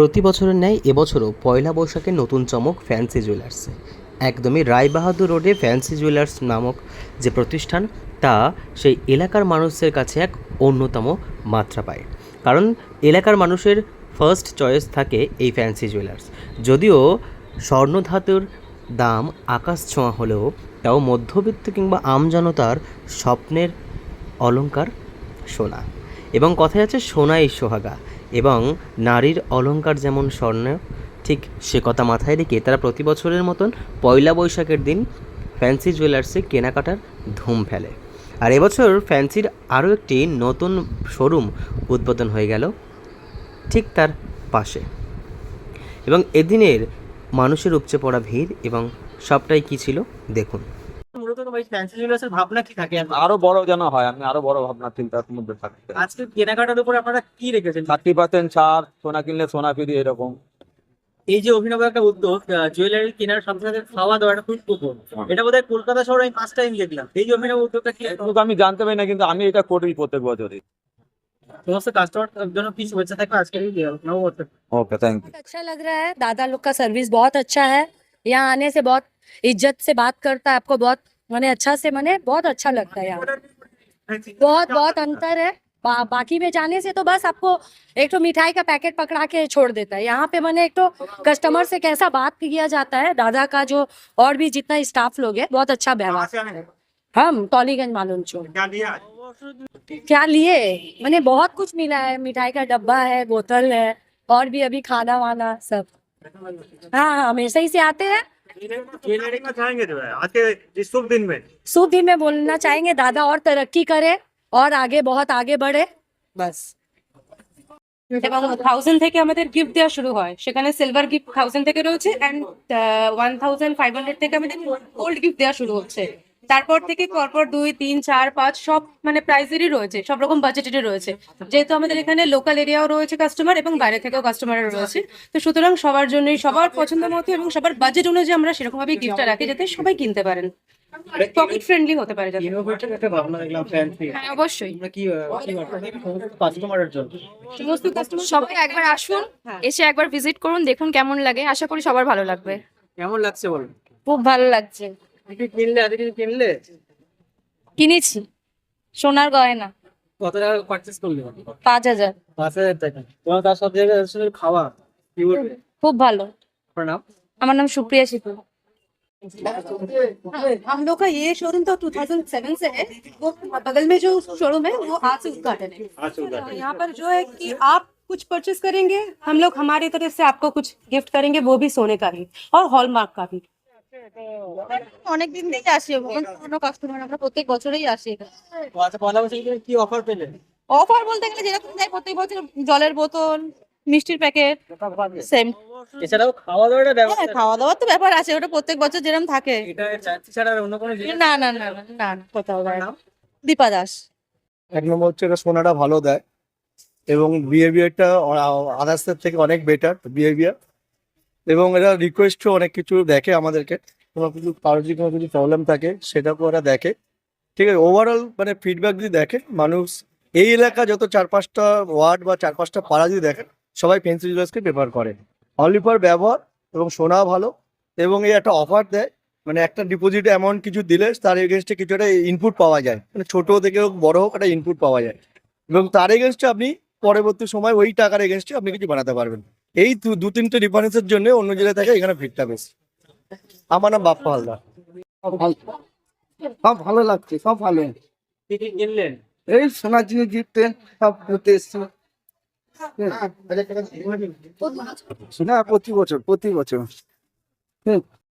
প্রতি বছরের ন্যায় এবছরও পয়লা বৈশাখে নতুন চমক ফ্যান্সি জুয়েলার্সে। একদমই রায়বাহাদুর রোডে ফ্যান্সি জুয়েলার্স নামক যে প্রতিষ্ঠান, তা সেই এলাকার মানুষের কাছে এক অন্যতম মাত্রা পায়। কারণ এলাকার মানুষের ফার্স্ট চয়েস থাকে এই ফ্যান্সি জুয়েলার্স। যদিও স্বর্ণধাতুর দাম আকাশ ছোঁয়া হলেও, তাও মধ্যবিত্ত কিংবা আমজনতার স্বপ্নের অলংকার সোনা। এবং কথায় আছে, সোনাই সোহাগা। এবং নারীর অলংকার যেমন স্বর্ণ, ঠিক সে কথা মাথায় রেখে তারা প্রতি বছরের মতন পয়লা বৈশাখের দিন ফ্যান্সি জুয়েলার্সে কেনাকাটার ধুম ফেলে। আর এবছর ফ্যান্সির আরও একটি নতুন শোরুম উদ্বোধন হয়ে গেল, ঠিক তার পাশে। এবং এদিনের মানুষের উপচে পড়া ভিড় এবং সবটাই কী ছিল, দেখুন। মূলত তোমার ফ্যান্সি জুয়েলার্সের ভাবনা কি থাকে আপনার? আরো বড় যেন হয় আমি আরো বড় ভাবনা চিন্তার মধ্যে থাকতে আজকে কেনাকাটার উপরে আপনারা কি রেখেছেন থার্টি পার্সেন্ট ছাড় সোনা কিনলে সোনা ফ্রি এরকম এই যে অভিনব একটা উদ্যোগ জুয়েলারি কেনার সাথে সাথে খাওয়া দাওয়াটা খুব কুপন এটা বোধহয় কলকাতা শহরে আমি ফার্স্ট টাইম দেখলাম এই যে অভিনব উদ্যোগটা কি কিন্তু আমি জানতে পারি না কিন্তু আমি এটা করি প্রত্যেক বছরই সমস্ত কাস্টমার জন্য কি শুভেচ্ছা থাকবে আজকের এই নববর্ষে ওকে থ্যাংক ইউ बहुत अच्छा लग रहा है दादा लोग का सर्विस बहुत अच्छा है यहाँ आने से बहुत इज्जत से बात करता है आपको बहुत मैंने अच्छा से मैंने बहुत अच्छा लगता है यहाँ। बहुत बहुत अंतर है। बा, बाकी में जाने से तो बस आपको एक तो मिठाई का पैकेट पकड़ा के छोड़ देता है। यहाँ पे मैंने एक तो कस्टमर से कैसा बात किया जाता है दादा का जो और भी जितना स्टाफ लोग है बहुत अच्छा व्यवहार। हम टॉलीगंज मालूम चौक क्या लिए? मैंने बहुत कुछ मिला है। मिठाई का डब्बा है बोतल है और भी अभी खाना वाना सब। हाँ हाँ हमेशा ही से आते हैं। चाहेंगे जो है आज के इस शुभ दिन में शुभ दिन में बोलना चाहेंगे दादा और तरक्की करे और आगे बहुत आगे बढ़े बस এবং থাউজেন্ড থেকে আমাদের গিফট দেওয়া শুরু হয় সেখানে সিলভার গিফট থাউজেন্ড থেকে রয়েছে and one thousand five hundred থেকে আমাদের গোল্ড গিফট দেওয়া শুরু হচ্ছে তারপর থেকে পরপর দুই তিন চার পাঁচ সব মানে প্রাইজেরই রয়েছে সব রকম বাজেটেরই রয়েছে। যেহেতু আমাদের এখানে লোকাল এরিয়াও রয়েছে কাস্টমার এবং বাইরে থেকেও কাস্টমার রয়েছে। তো সুতরাং সবার জন্যই সবার পছন্দ মতো এবং সবার বাজেট অনুযায়ী আমরা সেরকম ভাবে গিফটটা রাখি যাতে সবাই কিনতে পারেন। পকেট ফ্রেন্ডলি হতে পারে যাতে। ইনোভেটিভ একটা ভাবনা দেখলাম ফ্যান্সি হ্যাঁ অবশ্যই। কি কাস্টমারের জন্য। সমস্ত কাস্টমার সবাই একবার আসুন হ্যাঁ। এসে একবার ভিজিট করুন দেখুন কেমন লাগে। আশা করি সবার ভালো লাগবে। কেমন লাগছে বলুন? খুব ভালো লাগছে। কি কি কিনলে আজকে কিছু কিনলে কিনেছি সোনার গয়না কত টাকা পারচেস করলে পাঁচ হাজার পাঁচ হাজার টাকা তোমার তার সাথে আসলে খাওয়া কি বলবে খুব ভালো আপনার নাম আমার নাম সুপ্রিয়া শিপু हम लोग का ये शोरूम तो 2007 से है वो बगल में जो शोरूम है वो आज से उद्घाटन है यहाँ पर जो है कि आप कुछ परचेस करेंगे हम लोग हमारी तरफ से आपको कुछ गिफ्ट करेंगे वो भी सोने का ही और हॉलमार्क का भी অনেক দিন থেকে আসি পুরোনো কাস্টমার আমরা প্রত্যেক বছরই আসি আচ্ছা পয়লা বৈশাখে কি অফার পেলে? অফার বলতে গেলে যেরকম দেয় প্রত্যেক বছর জলের বোতল মিষ্টির প্যাকেট সেম এছাড়াও খাওয়া দাওয়াটা হ্যাঁ খাওয়া দাওয়ার তো ব্যাপার আছে ওটা প্রত্যেক বছর যেরকম থাকে। এটা ছাড়া অন্য কোনো জিনিস? না না না না না কোথাও না। দীপা দাস। এক নম্বর হচ্ছে এটা সোনাটা ভালো দেয় এবং বিহেভিয়ারটা আদার্সের থেকে অনেক বেটার বিহেভিয়ার এবং এরা রিকোয়েস্টও অনেক কিছু দেখে আমাদেরকে। তোমার কিছু কারোর যদি কোনো কিছু প্রবলেম থাকে, সেটাকেও ওরা দেখে। ঠিক আছে ওভারঅল মানে ফিডব্যাক যদি দেখে, মানুষ এই এলাকা যত চার পাঁচটা ওয়ার্ড বা চার পাঁচটা পাড়া যদি দেখেন সবাই পেন্সিল জুয়েলার্সকে প্রেফার করে। অনলি ফর ব্যবহার এবং সোনা ভালো এবং এই একটা অফার দেয় মানে একটা ডিপোজিট অ্যামাউন্ট কিছু দিলে তার এগেনস্টে কিছু একটা ইনপুট পাওয়া যায়। মানে ছোট থেকে হোক, বড় হোক, একটা ইনপুট পাওয়া যায়। এবং তার এগেনস্টে আপনি পরবর্তী সময় ওই টাকার এগেনস্টে আপনি কিছু বানাতে পারবেন। এই দু- তিনটে ডিফারেন্সের জন্য অন্য জেলায় থাকে এখানে ভিড়টা বেশি। আমার নাম বাপ্পা হালদার। সব ভালো। লাগছে সব ভালো কি কি কিনলেন এই সোনার জিনিস জিততে সব ঘুরতে এসছি। শোনা প্রতি বছর প্রতি বছর। হুম